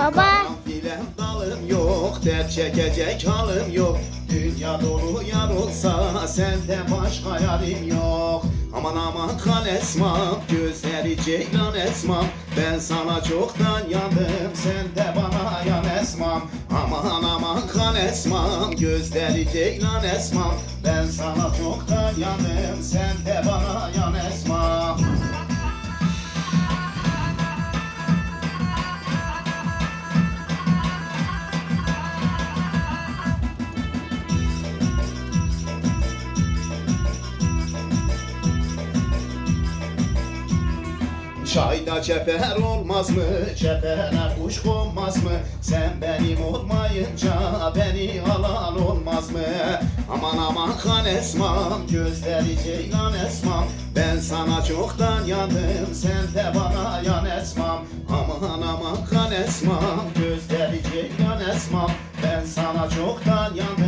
Baba. Filem dalım yok, dert çekecek halim yok. Dünya dolu yar olsa sende başka yarim yok. Aman aman kan esmam, gözleri ceylan esmam. Ben sana çoktan yandım, sen de bana yan esmam. Aman aman kan esmam, gözleri ceylan esmam. Ben sana çoktan yandım, sen de bana yan Çayda çeper olmaz mı? Çepere kuş konmaz mı? Sen benim olmayınca beni alan olmaz mı? Aman aman kan esmam, gözleri ceylan esmam Ben sana çoktan yandım, sen de bana yan esmam Aman aman kan esmam, gözleri ceylan esmam Ben sana çoktan yandım,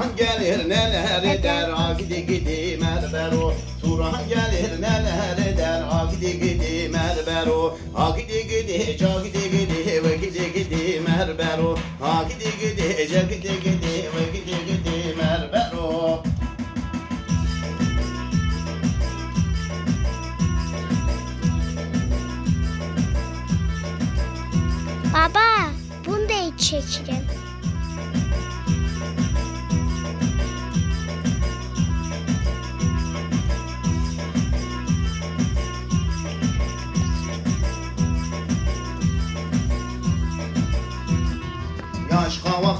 Turan gelir neler eder a gidi merbero. Turan gelir neler eder a gidi merbero. A gidi gidi ca gidi ve gidi gidi merbero. A gidi gidi ca gidi ve gidi gidi merbero. Baba. Bunu da hiç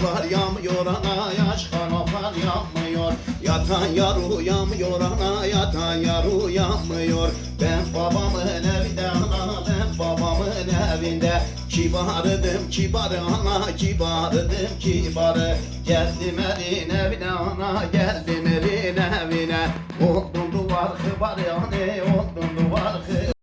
kavaklar yağmıyor ana yaş kanoplar yanmıyor. Yatan yar uyamıyor ana yatan yar uyanmıyor. Ben babamın evinde ana ben babamın evinde. Kibarıdım kibarı ana kibarıdım kibarı Geldim elin evine ana geldim elin evine. Oldum duvar oldum duvar